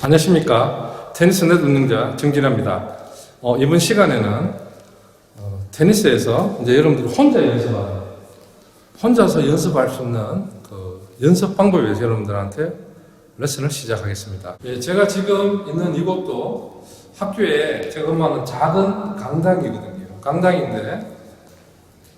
안녕하십니까. 테니스 넷 운동자 정진아입니다. 어, 이번 시간에는 어, 테니스에서 이제 여러분들이 혼자 연습하는, 혼자서 연습할 수 있는 그 연습 방법에 대해서 여러분들한테 레슨을 시작하겠습니다. 예, 제가 지금 있는 이곳도 학교에 제가 근무하는 작은 강당이거든요. 강당인데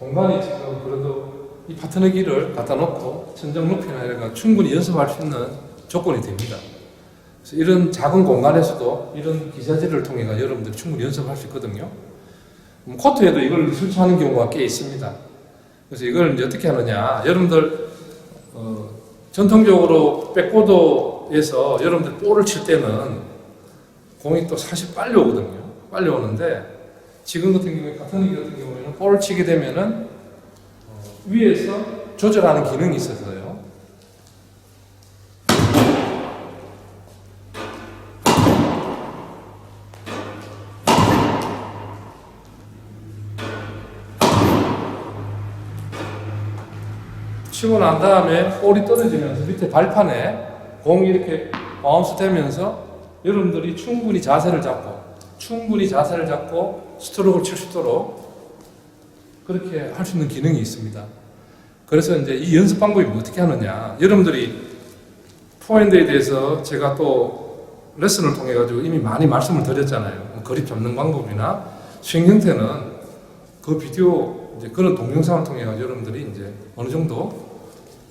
공간이 지금 그래도 이 파트너기를 갖다 놓고 천정 높이나 이런 충분히 연습할 수 있는 조건이 됩니다. 이런 작은 공간에서도 이런 기자재를 통해 가 여러분들이 충분히 연습할 수 있거든요. 음, 코트에도 이걸 설치하는 경우가 꽤 있습니다. 그래서 이걸 이제 어떻게 하느냐. 여러분들, 어, 전통적으로 백보드에서 여러분들 볼을 칠 때는 공이 또 사실 빨리 오거든요. 빨리 오는데 지금 같은 경우에, 같은 경우에는 볼을 치게 되면은 어, 위에서 조절하는 기능이 있어서요. 치고 난 다음에 볼이 떨어지면서 밑에 발판에 공이 이렇게 바운스 되면서 여러분들이 충분히 자세를 잡고 충분히 자세를 잡고 스트로크를 칠 수 있도록 그렇게 할 수 있는 기능이 있습니다. 그래서 이제 이 연습 방법이 어떻게 하느냐. 여러분들이 포핸드에 대해서 제가 또 레슨을 통해 가지고 이미 많이 말씀을 드렸잖아요. 뭐 그립 잡는 방법이나 스윙 형태는 그 비디오 이제 그런 동영상을 통해 가지고 여러분들이 이제 어느 정도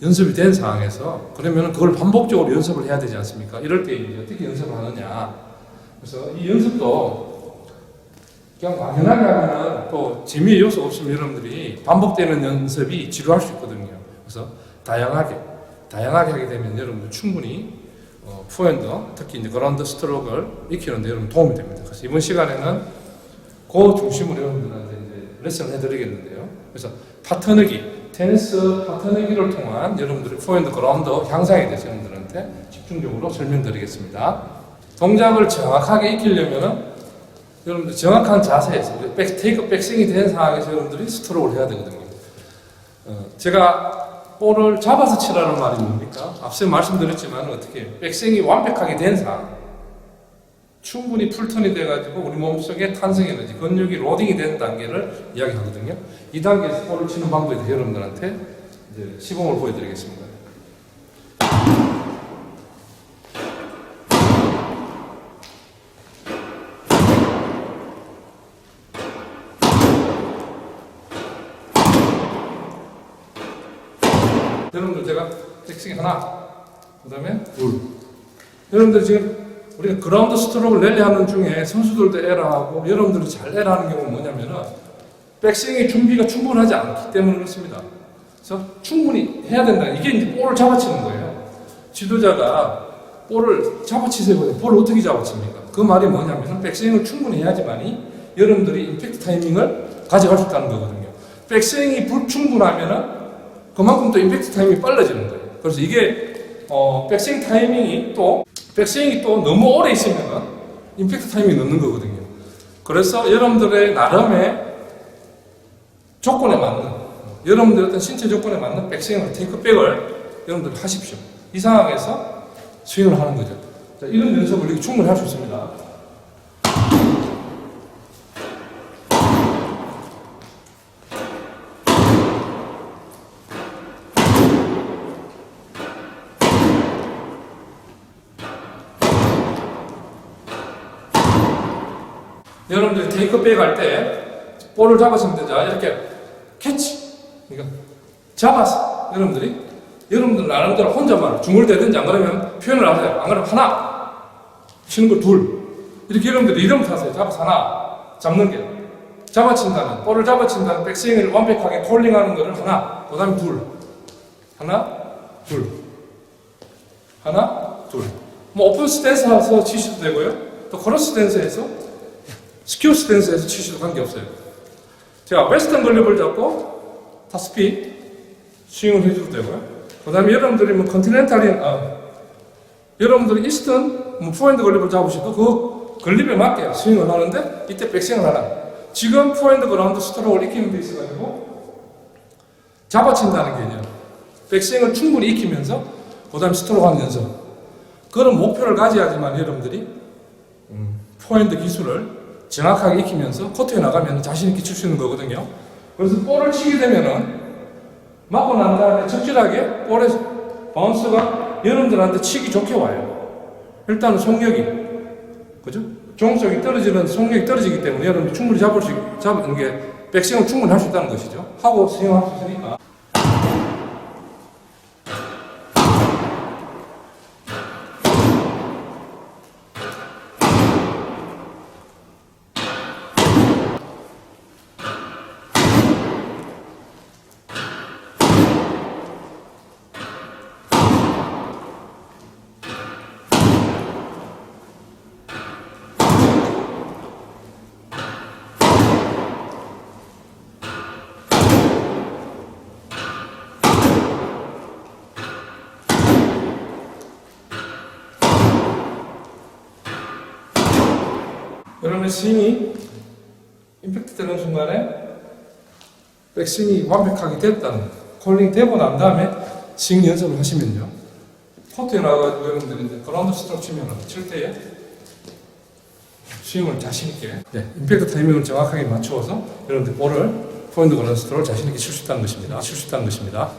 연습이 된 상황에서 그러면 그걸 반복적으로 연습을 해야 되지 않습니까? 이럴 때 이제 어떻게 연습을 하느냐. 그래서 이 연습도 그냥 막연하게 하면은 또 재미의 요소가 없으면 여러분들이 반복되는 연습이 지루할 수 있거든요. 그래서 다양하게, 다양하게 하게 되면 여러분들 충분히 어, 포핸드, 특히 이제 그라운드 스트로크를 익히는데 여러분 도움이 됩니다. 그래서 이번 시간에는 그 중심으로 여러분들한테 이제 레슨을 해드리겠는데요. 그래서 파트너기, 테니스 파트너기를 통한 여러분들의 포핸드 그라운드 향상에 대해서 여러분들한테 집중적으로 설명드리겠습니다. 동작을 정확하게 익히려면은 여러분들 정확한 자세에서 백, 테이크 백스윙이 된 상황에서 여러분들이 스트로크를 해야 되거든요. 어, 제가 볼을 잡아서 치라는 말이 뭡니까? 앞서 말씀드렸지만 어떻게 백스윙이 완벽하게 된 상황 충분히 풀턴이 돼가지고 우리 몸속에 탄성 에너지, 근육이 로딩이 되는 단계를 이야기하거든요. 이 단계에서 볼을 치는 방법에 대해 여러분들한테 시범을 보여드리겠습니다. 여러분들 제가 백스윙 하나, 그 다음에 둘. 여러분들 지금 우리가 그라운드 스트로크를 랠리 하는 중에 선수들도 에러하고 여러분들이 잘 에러하는 경우는 뭐냐면은 백스윙의 준비가 충분하지 않기 때문에 그렇습니다. 그래서 충분히 해야 된다. 이게 이제 볼을 잡아치는 거예요. 지도자가 볼을 잡아치세요. 볼을 어떻게 잡아칩니까? 그 말이 뭐냐면은 백스윙을 충분히 해야지만이 여러분들이 임팩트 타이밍을 가져갈 수 있다는 거거든요. 백스윙이 불충분하면은 그만큼 또 임팩트 타이밍이 빨라지는 거예요. 그래서 이게 어, 백스윙 타이밍이 또 백스윙이 또 너무 오래 있으면 임팩트 타이밍이 늦는 거거든요. 그래서 여러분들의 나름의 조건에 맞는 여러분들의 어떤 신체 조건에 맞는 백스윙을 테이크백을 여러분들 하십시오. 이 상황에서 스윙을 하는 거죠. 자, 이런 연습을 충분히 할 수 있습니다. 여러분들이 테이크백 할 때 볼을 잡았으면 되죠. 이렇게 캐치. 그러니까 잡았어. 여러분들이 여러분들 나름대로 혼자만 중얼대든지 안 그러면 표현을 하세요. 안 그러면 하나 치는 거 둘. 이렇게 여러분들이 이름부터 하세요. 잡아서 하나 잡는 게 잡아친다는 볼을 잡아친다는 백스윙을 완벽하게 콜링하는 거를 하나 그 다음에 둘 하나 둘 하나 둘 뭐 오픈 스탠스에서 치셔도 되고요. 또 크로스 스탠스에서 스큐 스탠스에서 치셔도 관계없어요. 제가 웨스턴 글립을 잡고 타스피 스윙을 해줘도 되고요. 그 다음에 여러분들이 뭐 컨티넨탈인, 아, 여러분들이 이스턴 뭐 포핸드 글립을 잡으셔도 그 글립에 맞게 스윙을 하는데 이때 백스윙을 하라. 지금 포핸드 그라운드 스트로크를 익히는 데 있어가지고 잡아친다는 개념. 백스윙을 충분히 익히면서 그 다음에 스트로크 하는 연습. 그런 목표를 가져야지만 여러분들이 음, 포핸드 기술을 정확하게 익히면서 코트에 나가면 자신 있게 칠 수 있는 거거든요. 그래서 볼을 치게 되면은 맞고 난 다음에 적절하게 볼의 바운스가 여러분들한테 치기 좋게 와요. 일단은 속력이 그죠? 종속이 떨어지는 속력이 떨어지기 때문에 여러분 충분히 잡을 수 잡는 게 백스윙을 충분히 할 수 있다는 것이죠. 하고 스윙할 수 있으니까. 여러분의 스윙이 임팩트 되는 순간에 백스윙이 완벽하게 됐다는 콜링 되고 난 다음에 스윙 연습을 하시면요. 코트에 나가가지고 여러분들이 이제 그라운드 스트로크 치면은 칠 때에 스윙을 자신있게 네, 임팩트 타이밍을 정확하게 맞추어서 여러분들 볼을 포인트 그라운드 스트로크를 자신있게 칠 수 있다는 것입니다. 칠 수 있다는 것입니다.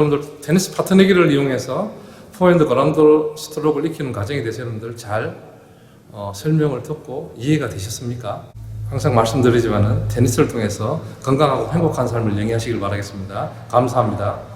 여러분들 테니스 파트너기를 이용해서 포핸드 그라운드 스트로크를 익히는 과정에 대해서 여러분들 잘 어, 설명을 듣고 이해가 되셨습니까? 항상 말씀드리지만은 테니스를 통해서 건강하고 행복한 삶을 영위하시길 바라겠습니다. 감사합니다.